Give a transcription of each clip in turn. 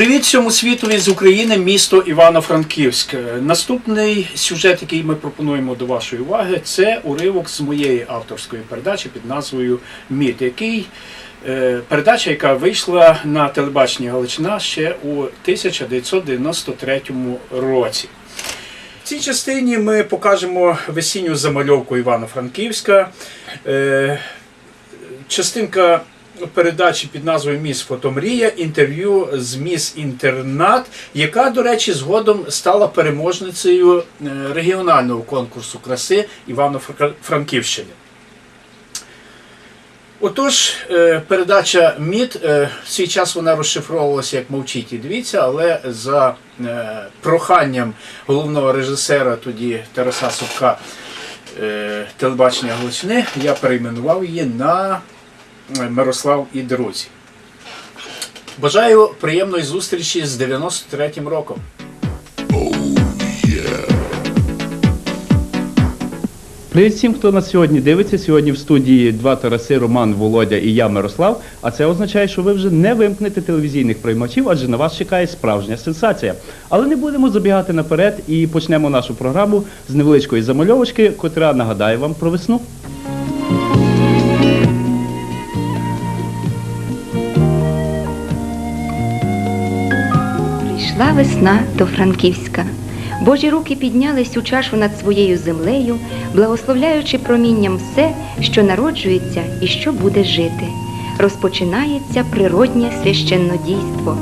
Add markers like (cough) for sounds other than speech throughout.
Привіт всьому світові з України, місто Івано-Франківськ. Наступний сюжет, який ми пропонуємо до вашої уваги, це уривок з моєї авторської передачі під назвою Міт, який е, передача, яка вийшла на телебаченні Галичина ще у 1993 році. В цій частині ми покажемо весінню замальовку Івано-Франківська. Е, частинка передачі під назвою Міс Фотомрія, інтерв'ю з Міс Інтернат, яка, до речі, згодом стала переможницею е, регіонального конкурсу краси Івано-Франківщини. Отож, е, передача МІД е, в свій час вона розшифровувалася як мовчіть і дивіться, але за проханням головного режисера тоді Тараса Совка е, телебачення Галичини, я перейменував її на Мирослав і друзі. Бажаю приємної зустрічі з 93-м роком. Привіт всім, хто нас сьогодні дивиться. Сьогодні в студії два Тараси, Роман, Володя і я, Мирослав. А це означає, що ви вже не вимкнете телевізійних приймачів, адже на вас чекає справжня сенсація. Але не будемо забігати наперед і почнемо нашу програму з невеличкої замальовочки, котра нагадає вам про весну. Прийшла весна до Франківська. Божі руки піднялись у чашу над своєю землею, благословляючи промінням все, що народжується і що буде жити. Розпочинається природнє священнодійство.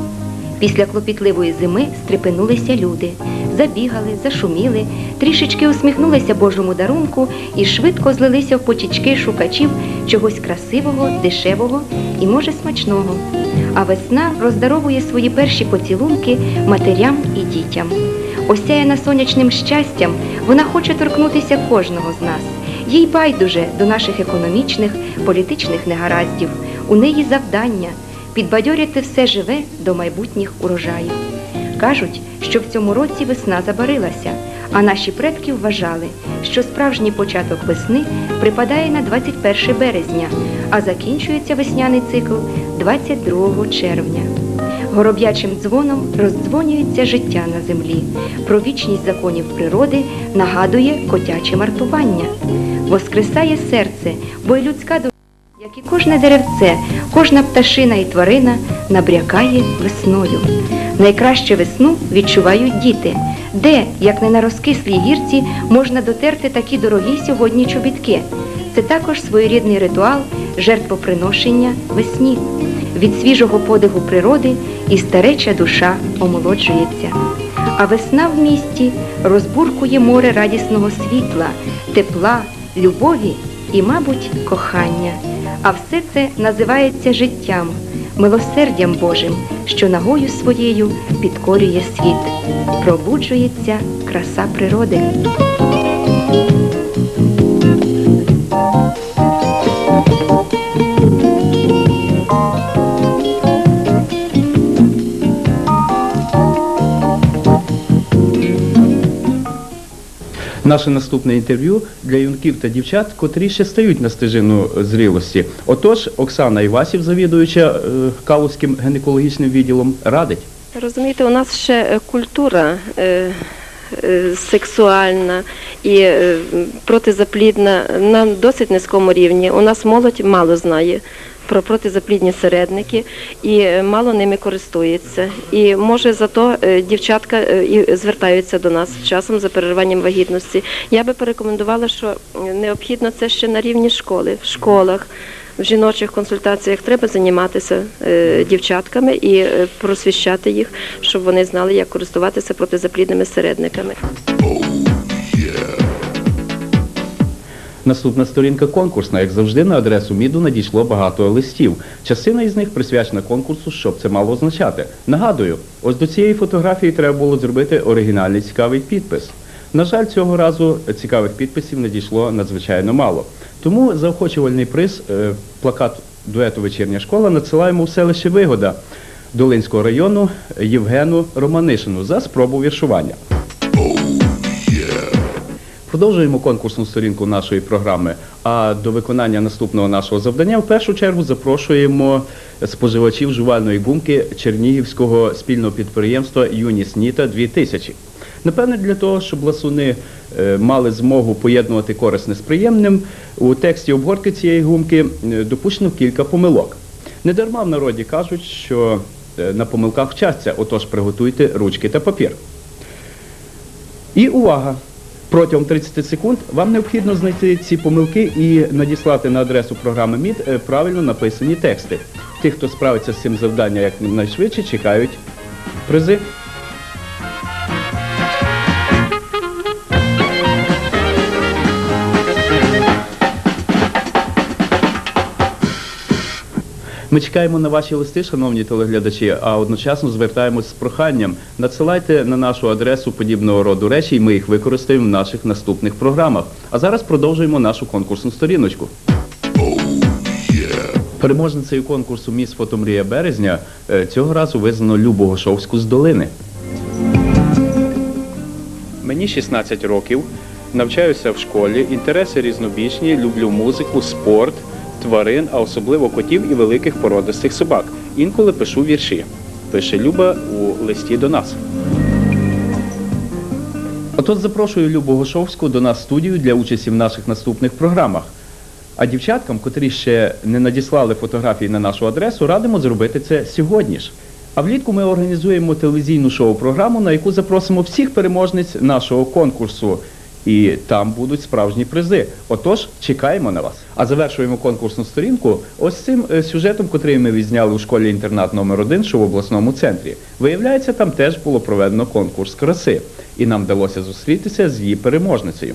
Після клопітливої зими стрепенулися люди, забігали, зашуміли, трішечки усміхнулися Божому дарунку і швидко злилися в потічки шукачів чогось красивого, дешевого і, може, смачного. А весна роздаровує свої перші поцілунки матерям і дітям. Осяяна сонячним щастям, вона хоче торкнутися кожного з нас. Їй байдуже до наших економічних, політичних негараздів. У неї завдання підбадьорити все живе до майбутніх урожаїв. Кажуть, що в цьому році весна забарилася, а наші предки вважали, що справжній початок весни припадає на 21 березня, а закінчується весняний цикл 22 червня. Гороб'ячим дзвоном роздзвонюється життя на землі. Про вічність законів природи нагадує котяче мартування. Воскресає серце, бо й людська душа, як і кожне деревце, кожна пташина і тварина набрякає весною. Найкраще весну відчувають діти. Де, як не на розкислій гірці, можна дотерти такі дорогі сьогодні чобітки. Це також своєрідний ритуал жертвоприношення весні. Від свіжого подиху природи і стареча душа омолоджується. А весна в місті розбуркує море радісного світла, тепла, любові і, мабуть, кохання. А все це називається життям, милосердям Божим, що ногою своєю підкорює світ. Пробуджується краса природи. Наше наступне інтерв'ю для юнків та дівчат, котрі ще стають на стежину зрілості. Отож, Оксана Івасів, завідуюча е, Калузьким гінекологічним відділом, радить. Розумієте, у нас ще е, культура е, сексуальна і протизаплідна на досить низькому рівні. У нас молодь мало знає про протизаплідні середники і е, мало ними користується. І може зато е, дівчатка е, і звертаються до нас часом за перериванням вагітності. Я би порекомендувала, що необхідно це ще на рівні школи, в школах. В жіночих консультаціях треба займатися е, дівчатками і просвіщати їх, щоб вони знали, як користуватися протизаплідними середниками. Наступна сторінка конкурсна, як завжди, на адресу МІДу надійшло багато листів. Частина із них присвячена конкурсу, що б це мало означати. Нагадую, ось до цієї фотографії треба було зробити оригінальний цікавий підпис. На жаль, цього разу цікавих підписів надійшло надзвичайно мало. Тому заохочувальний приз, е, плакат дуету Вечірня школа надсилаємо в селище Вигода Долинського району Євгену Романишину за спробу віршування. Продовжуємо конкурсну сторінку нашої програми. А до виконання наступного нашого завдання в першу чергу запрошуємо споживачів жувальної гумки Чернігівського спільного підприємства Юніс Ніта 2000. Напевне, для того, щоб ласуни е, мали змогу поєднувати корисне з приємним, у тексті обгортки цієї гумки е, допущено кілька помилок. Недарма в народі кажуть, що е, на помилках вчаться, отож приготуйте ручки та папір. І увага! Протягом 30 секунд вам необхідно знайти ці помилки і надіслати на адресу програми МІД е, правильно написані тексти. Ті, хто справиться з цим завданням якнайшвидше, чекають призи. Ми чекаємо на ваші листи, шановні телеглядачі, а одночасно звертаємось з проханням. Надсилайте на нашу адресу подібного роду речі, і ми їх використаємо в наших наступних програмах. А зараз продовжуємо нашу конкурсну сторіночку. Переможницею конкурсу Міс Фотомрія березня е, цього разу визнано Любу Гошовську з долини. Мені 16 років, навчаюся в школі, інтереси різнобічні, люблю музику, спорт, тварин, а особливо котів і великих породистих собак. Інколи пишу вірші. Пише Люба у листі до нас. Отож запрошую Любу Гошовську до нас в студію для участі в наших наступних програмах. А дівчаткам, котрі ще не надіслали фотографії на нашу адресу, радимо зробити це сьогодні ж. А влітку ми організуємо телевізійну шоу-програму, на яку запросимо всіх переможниць нашого конкурсу. І там будуть справжні призи. Отож, чекаємо на вас. А завершуємо конкурсну сторінку ось цим е, сюжетом, котрий ми відзняли у школі інтернат номер 1 що в обласному центрі. Виявляється, там теж було проведено конкурс краси, і нам вдалося зустрітися з її переможницею.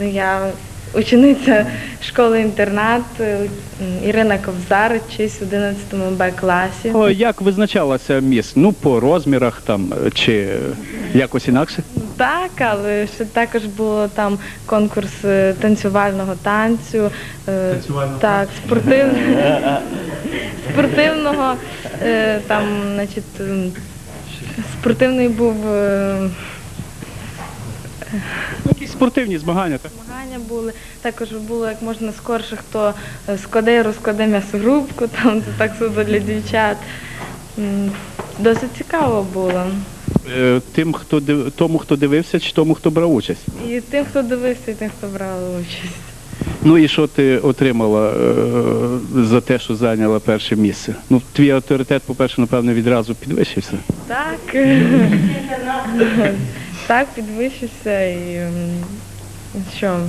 Ну, я учениця школи-інтернат е, Ірина Ковзар, вчусь в 11 Б класі. О, як визначалася міс? Ну, по розмірах там е, чи якось інакше? Так, але ще також було там конкурс е, танцювального танцю. е, так, спортивного, (laughs) спортивного е, там, значить, м, спортивний був е, Якісь спортивні змагання, так? змагання були. Також було як можна скорше, хто е, складе і розкладе м'ясорубку, там це так суто для дівчат. М, Досить цікаво було. Е, Тим, хто див... тому, хто дивився, чи тому, хто брав участь. І тим, хто дивився, і тим, хто брав участь. Ну і що ти отримала е, за те, що зайняла перше місце? Ну, твій авторитет, по-перше, напевне, відразу підвищився. Так. (laughs) так, підвищився і що.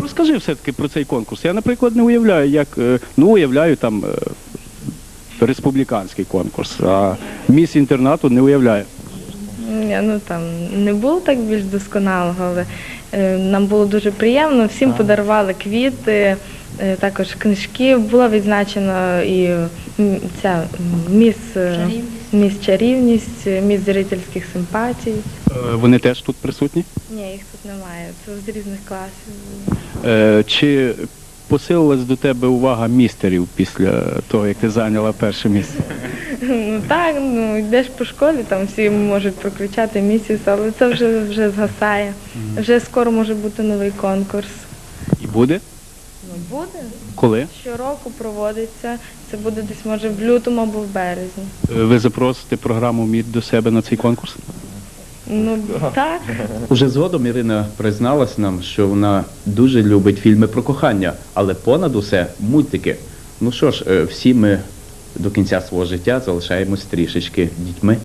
Розкажи все-таки про цей конкурс. Я, наприклад, не уявляю, як е, ну, уявляю там республіканський конкурс, а міс інтернату не уявляю. Ні, ну там не було так більш досконалого, але е, нам було дуже приємно. Всім подарували квіти, е, також книжки. Була відзначена і м, ця міс, е, міс чарівність, е, міс зрительських симпатій. Е, Вони теж тут присутні. Ні, їх тут немає. Це з різних класів. Е, Чи посилилась до тебе увага містерів після того, як ти зайняла перше місце? Ну так, ну йдеш по школі, там всі можуть прокричати місяць, але це вже вже згасає. Вже скоро може бути новий конкурс. І буде? Ну буде. Коли? Щороку проводиться. Це буде десь може в лютому або в березні. Е, Ви запросите програму МІД до себе на цей конкурс? Ну так. Уже згодом Ірина призналась нам, що вона дуже любить фільми про кохання, але понад усе мультики. Ну що ж, е, всі ми до кінця свого життя залишаємось трішечки дітьми.